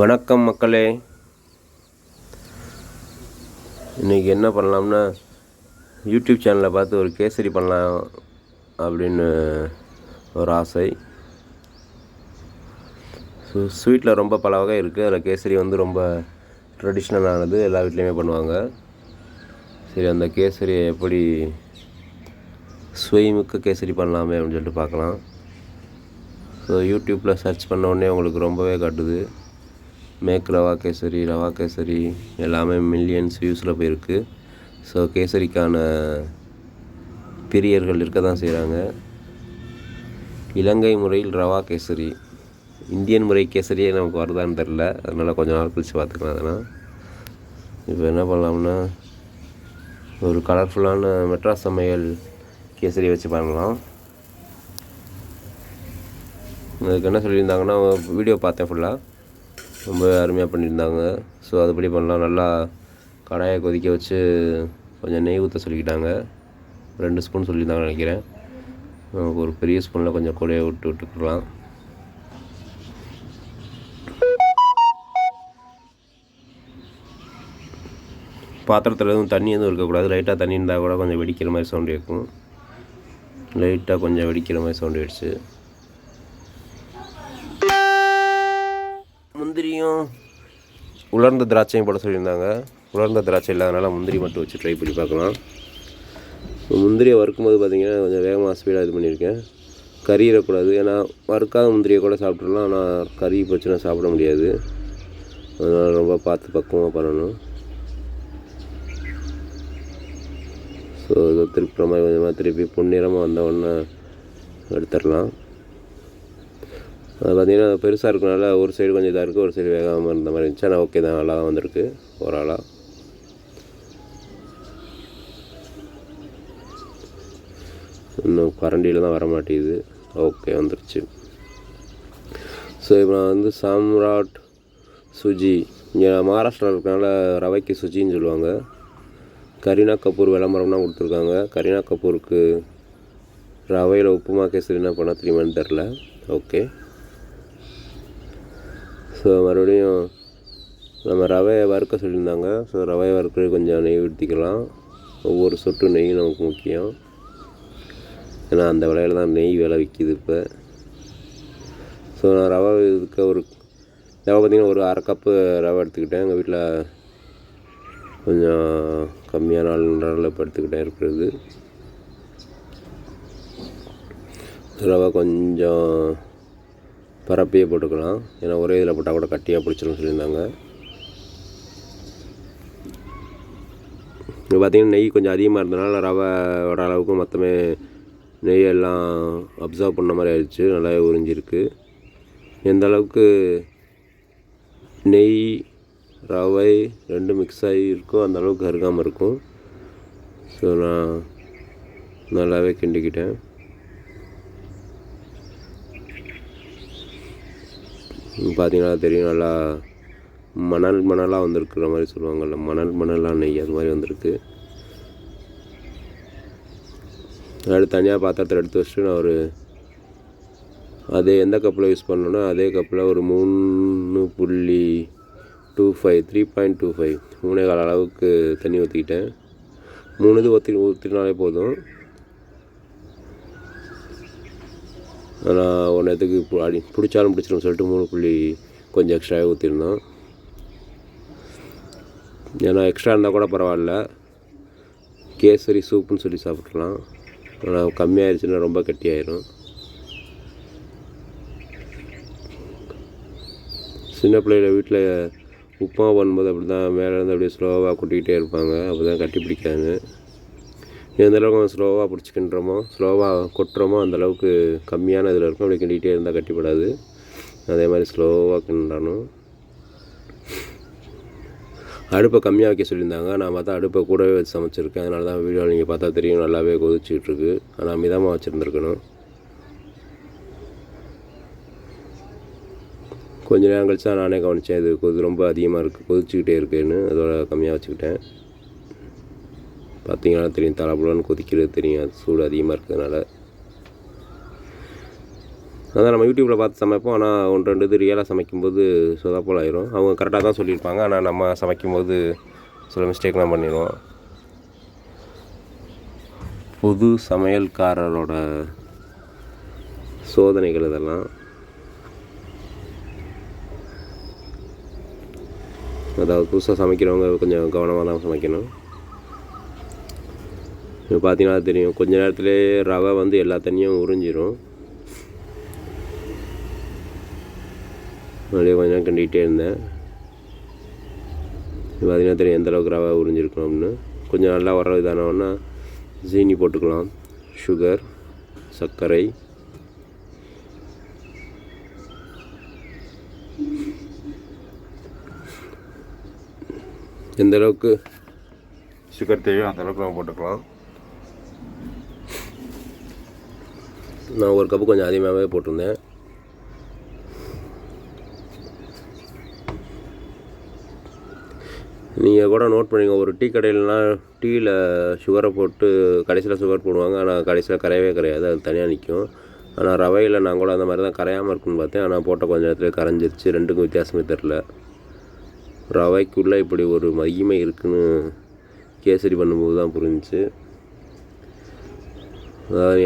வணக்கம் மக்களே. இன்றைக்கி என்ன பண்ணலாம்னா யூடியூப் சேனலில் பார்த்து ஒரு கேசரி பண்ணலாம் அப்படின்னு ஒரு ஆசை. ஸோ ஸ்வீட்டில் ரொம்ப பல வகை இருக்குது அதில் கேசரி வந்து ரொம்ப ட்ரெடிஷ்னலானது எல்லா வீட்லேயுமே பண்ணுவாங்க. சரி அந்த கேசரியை எப்படி சுவைமிக்க கேசரி பண்ணலாமே அப்படின்னு சொல்லிட்டு பார்க்கலாம். ஸோ யூடியூப்பில் சர்ச் பண்ண உடனே உங்களுக்கு ரொம்பவே காட்டுது. மேக் ரவா கேசரி ரவா கேசரி எல்லாமே மில்லியன்ஸ் வியூஸில் போயிருக்கு. ஸோ கேசரிக்கான பிரியர்கள் இருக்க தான் செய்கிறாங்க இலங்கை முறையில் ரவா கேசரி இந்தியன் முறை கேசரியே நமக்கு வருதான்னு தெரில அதனால் கொஞ்ச நாள் கழிச்சு பார்த்துக்கலாம் அதெல்லாம். இப்போ என்ன பண்ணலாம்னா ஒரு கலர்ஃபுல்லான மெட்ராஸ் சமையல் கேசரி வச்சு பண்ணலாம் அதுக்கு என்ன சொல்லியிருந்தாங்கன்னா வீடியோ பார்த்தேன் ஃபுல்லாக ரொம்ப அருமையாக பண்ணியிருந்தாங்க. ஸோ அதுபடி பண்ணலாம். நல்லா கடாயை கொதிக்க வச்சு கொஞ்சம் நெய் ஊற்ற சொல்லிக்கிட்டாங்க. ரெண்டு ஸ்பூன் சொல்லியிருந்தாங்க நினைக்கிறேன். ஒரு பெரிய ஸ்பூனில் கொஞ்சம் கூடயே விட்டு விட்டுக்கலாம் பாத்திரத்தில் எதுவும் தண்ணி எதுவும் இருக்கக்கூடாது. லைட்டாக தண்ணி இருந்தால் கூட கொஞ்சம் வெடிக்கிற மாதிரி சவுண்ட் இருக்கும் லைட்டாக கொஞ்சம் வெடிக்கிற மாதிரி சவுண்ட் ஆயிடுச்சு முந்திரியும் உலர்ந்த திராட்சையும் போட சொல்லியிருந்தாங்க. உலர்ந்த திராட்சை இல்லாதனால முந்திரி மட்டும் வச்சு ட்ரை பண்ணி பார்க்கலாம். இப்போ முந்திரியை வறுக்கும்போது பார்த்திங்கன்னா கொஞ்சம் வேகமாக ஸ்பீடாக இது பண்ணியிருக்கேன். கறியிடக்கூடாது ஏன்னா வறுக்காத முந்திரியை கூட சாப்பிட்றலாம் ஆனால் கறி போச்சுன்னா சாப்பிட முடியாது. அதனால் ரொம்ப பார்த்து பக்குவமாக பண்ணணும். ஸோ இதை திருப்புற மாதிரி கொஞ்சமாக திருப்பி பொன்னிறமாக வந்த உடனே எடுத்துடலாம். அது பார்த்தீங்கன்னா பெருசாக இருக்கனால ஒரு சைடு கொஞ்சம் இதாக இருக்குது ஒரு சைடு வேகாமல் இருந்த மாதிரி இருந்துச்சு. ஆனால் ஓகே தான். நல்லா தான் வந்திருக்கு ஆளாக இன்னும் கரண்டியில் தான் வர மாட்டேங்குது. ஓகே வந்துருச்சு. ஸோ இப்போ நான் வந்து சாம்ராட் சுஜி. இங்கே மகாராஷ்டிரா இருக்கிறனால ரவைக்கு சுஜின்னு சொல்லுவாங்க. கரீனா கபூர் விளம்பரம்னா கொடுத்துருக்காங்க. கரீனா கபூருக்கு ரவையில் உப்புமா கேசரி என்ன பண்ணால் தெரியுமான்னு தெரில ஓகே ஸோ மறுபடியும் நம்ம ரவையை வறுக்க சொல்லியிருந்தாங்க. ஸோ ரவையை வறுக்க கொஞ்சம் நெய் ஊற்றிக்கலாம் ஒவ்வொரு சொட்டு நெய் நமக்கு முக்கியம். ஏன்னா அந்த விலையில தான் நெய் விலை விற்கிது இப்போ. ஸோ நான் ரவை இதுக்கு ஒரு ரவை பார்த்திங்கன்னா ஒரு அரை கப்பு ரவை எடுத்துக்கிட்டேன். எங்கள் வீட்டில் கொஞ்சம் கம்மியான ஆள் இப்போ எடுத்துக்கிட்டேன் இருக்கிறது. ரவை கொஞ்சம் பரப்பியே போட்டுக்கலாம். ஏன்னா ஒரே இதில் போட்டால் கூட கட்டியாக பிடிச்சிடும் சொல்லியிருந்தாங்க. இப்போ பார்த்திங்கன்னா நெய் கொஞ்சம் அதிகமாக இருந்தனால ரவையோட அளவுக்கு மொத்தமே நெய் எல்லாம் அப்சர்வ் பண்ண மாதிரி ஆயிடுச்சு. நல்லாவே உறிஞ்சிருக்கு. எந்த அளவுக்கு நெய் ரவை ரெண்டும் மிக்ஸ் ஆகி இருக்கோ அந்த அளவுக்கு அருகாமல் இருக்கும். ஸோ நான் நல்லாவே கிண்டிக்கிட்டேன். பார்த்தீங்கன்னா தெரியும் நல்லா மணல் மணலாக வந்திருக்கிற மாதிரி சொல்லுவாங்கள்ல மணல் மணலாக நெய் அது மாதிரி வந்திருக்கு. அடுத்து தனியாக பாத்திரத்தில் எடுத்து வச்சுட்டு நான் ஒரு அதே எந்த கப்பில் யூஸ் பண்ணணுன்னா அதே கப்பில் ஒரு மூணு புள்ளி two five three point two five மூணே கால அளவுக்கு தண்ணி ஊற்றிக்கிட்டேன் மூணு இது ஊற்றி ஊற்றினாலே போதும். ஆனால் ஒன்றத்துக்கு அடி பிடிச்சாலும் பிடிச்சிடும் சொல்லிட்டு மூணு புள்ளி கொஞ்சம் எக்ஸ்ட்ராவே ஊற்றிருந்தோம் ஏன்னா எக்ஸ்ட்ரா இருந்தால் கூட பரவாயில்ல. கேசரி சூப்புன்னு சொல்லி சாப்பிட்றலாம் ஆனால் கம்மியாயிருச்சுன்னா ரொம்ப கட்டியாயிரும். சின்ன பிள்ளைகள் வீட்டில் உப்புமா பண்ணும்போது அப்படி தான் மேலேருந்து அப்படியே ஸ்லோவாக கொட்டிக்கிட்டே இருப்பாங்க. அப்போ தான் கட்டி பிடிக்காது எந்த அளவுக்கு நம்ம ஸ்லோவாக பிடிச்சிக்கின்றோமோ ஸ்லோவாக கொட்டுறோமோ அந்தளவுக்கு கம்மியான இதில் இருக்கும். அப்படி கிண்டிகிட்டே இருந்தால் கட்டிப்படாது. அதே மாதிரி ஸ்லோவாக கிண்டணும். அடுப்பை கம்மியாக வைக்க சொல்லியிருந்தாங்க. நான் பார்த்தா அடுப்பை கூடவே வச்சு சமைச்சிருக்கேன். அதனால தான் வீடியோ நீங்கள் பார்த்தா தெரியும். நல்லாவே கொதிச்சிக்கிட்டுருக்கு. ஆனால் மிதமாக வச்சுருந்துருக்கணும். கொஞ்சம் நேரம் கழிச்சு தான் நானே கவனித்தேன் இது கொதி ரொம்ப அதிகமாக இருக்குது கொதிச்சுக்கிட்டே இருக்குன்னு. அதோட கம்மியாக வச்சுக்கிட்டேன். பார்த்தீங்கன்னா தெரியும் தலப்புலன்னு கொதிக்கிறது தெரியும் அது சூடு அதிகமாக இருக்கிறதுனால. அதான் நம்ம யூடியூப்பில் பார்த்து சமைப்போம். ஆனால் ஒன்று ரெண்டு இது ரியலாக சமைக்கும்போது சொதப்பல் ஆயிரும். அவங்க கரெக்டாக தான் சொல்லியிருப்பாங்க. ஆனால் நம்ம சமைக்கும்போது சில மிஸ்டேக்லாம் பண்ணிடுவோம். புது சமையல்காரரோட சோதனைகள் இதெல்லாம். அதாவது புதுசாக சமைக்கிறவங்க கொஞ்சம் கவனமாக தான் சமைக்கணும். இப்போ பார்த்தீங்கன்னா தெரியும். கொஞ்ச நேரத்துலேயே ரவை வந்து எல்லா தண்ணியும் உறிஞ்சிரும். அப்படியே கொஞ்ச நேரம் கண்டிக்கிட்டே இருந்தேன். பார்த்தீங்கன்னா தெரியும் எந்த அளவுக்கு ரவை உறிஞ்சிருக்கணும் அப்படின்னு. கொஞ்சம் நல்லா வர இதானோன்னா சீனி போட்டுக்கலாம். சுகர் சர்க்கரை. எந்த அளவுக்கு சுகர் தேவையோ அந்த அளவுக்கு நம்ம போட்டுக்கலாம். நான் ஒரு கப்பு கொஞ்சம் அதிகமாகவே போட்டிருந்தேன். நீங்கள் கூட நோட் பண்ணிங்க ஒரு டீ கடையிலலாம் டீயில் சுகரை போட்டு கடைசியில் சுகர் போடுவாங்க. ஆனால் கடைசியில் கரையவே கரையாது அது தனியாக நிற்கும் ஆனால் ரவையில் நான் கூட அந்த மாதிரி தான் கரையாமல் இருக்குன்னு பார்த்தேன். ஆனால் போட்ட கொஞ்ச நேரத்தில் கரைஞ்சிருச்சு. ரெண்டுக்கும் வித்தியாசமே தெரில ரவைக்குள்ளே இப்படி ஒரு மகிமை இருக்குன்னு கேசரி பண்ணும்போது தான் புரிஞ்சுச்சு.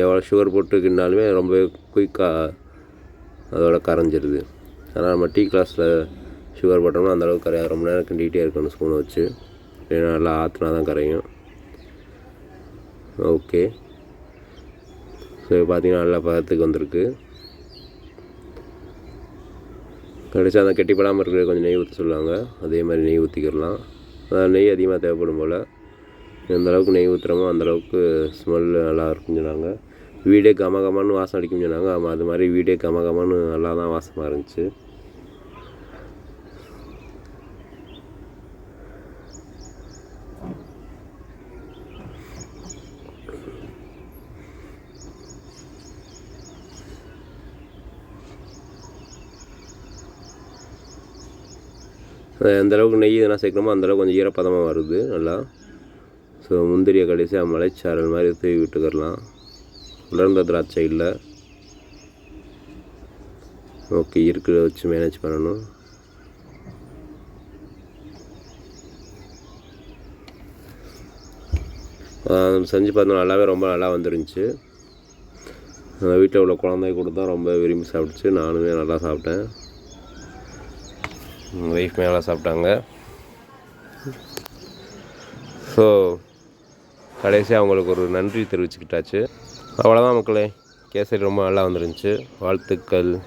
எவ்வளோ சுகர் போட்டு கிண்டாலுமே ரொம்ப குயிக்காக அதோட கரைஞ்சிருது. அதனால் நம்ம டீ கிளாஸில் சுகர் போட்டோம்னா அந்தளவுக்கு கரையாது. ரொம்ப நேரம் கிண்டிகிட்டே இருக்கணும் ஸ்பூனை வச்சு. இல்லைன்னா நல்லா ஆற்றுனா தான் கரையும். ஓகே ஸோ பார்த்தீங்கன்னா நல்லா பதத்துக்கு வந்திருக்கு. கடைசி அந்த கெட்டிப்படாமல் இருக்கிற கொஞ்சம் நெய் ஊற்ற சொல்லுவாங்க. அதே மாதிரி நெய் ஊற்றிக்கிடலாம் அதாவது நெய் அதிகமாக தேவைப்படும் போல். எந்த அளவுக்கு நெய் ஊற்றுறோமோ அந்தளவுக்கு ஸ்மெல் நல்லா இருக்குன்னு சொன்னாங்க. வீடே கமகமான்னு வாசம் அடிக்கும்னு சொன்னாங்க. ஆமாம் அது மாதிரி வீடே கமகமான்னு நல்லா தான் வாசமாக இருந்துச்சு. எந்தளவுக்கு நெய் எதனா சேர்க்கணுமோ அந்தளவுக்கு கொஞ்சம் ஈரப்பதமாக வருது நல்லா. ஸோ முந்திரியை கடைசியாக மலைச்சாரல் மாதிரி தூவி விட்டுக்கிறலாம். உலர்ந்த திராட்சை இல்லை. ஓகே இருக்கிறத வச்சு மேனேஜ் பண்ணணும். செஞ்சு பார்த்தோம் நல்லாவே ரொம்ப நல்லா வந்துருந்துச்சு. வீட்டில் உள்ள குழந்தை கொடுத்தா ரொம்ப விரும்பி சாப்பிடுச்சு நானுமே நல்லா சாப்பிட்டேன். ஒய்ஃப் நல்லா சாப்பிட்டாங்க. ஸோ கடைசியாக அவங்களுக்கு ஒரு நன்றி தெரிவிச்சுக்கிட்டாச்சு. அவ்வளோதான் மக்களே. கேசரி ரொம்ப நல்லா வந்துருந்துச்சு. வாழ்த்துக்கள்.